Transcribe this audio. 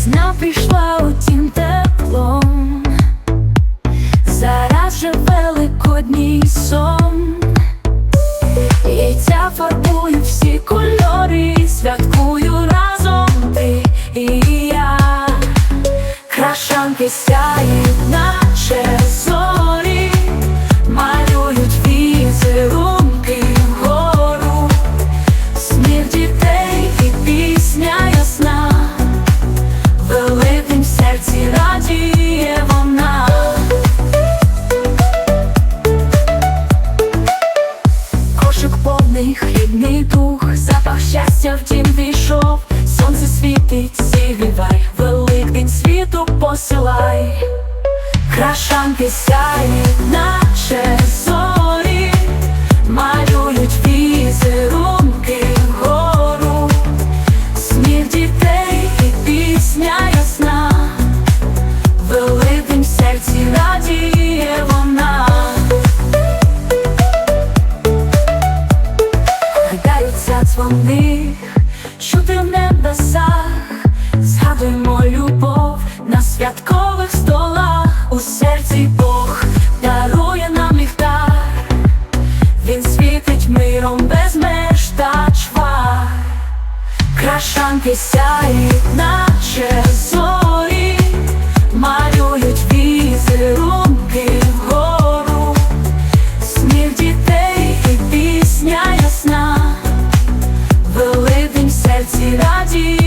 Весна прийшла утім теплом, зараз же великодній сон, Яйця фарбує всі кольори, святкую разом ти і я, крашанки сяють наче сон. Повний хлібний дух, запах щастя в дім війшов, сонце світить, зігрівай, великдень світу посилай, крашанки сяють, наче зорі, малюють візерунки вгору, сміх дітей і пісня Дзвони, чути в небесах, згадуємо любов на святкових столах, у серці Бог дарує нам ліхтар, він світить миром без меж та чвар, крашанки сяють, наче зорі. See.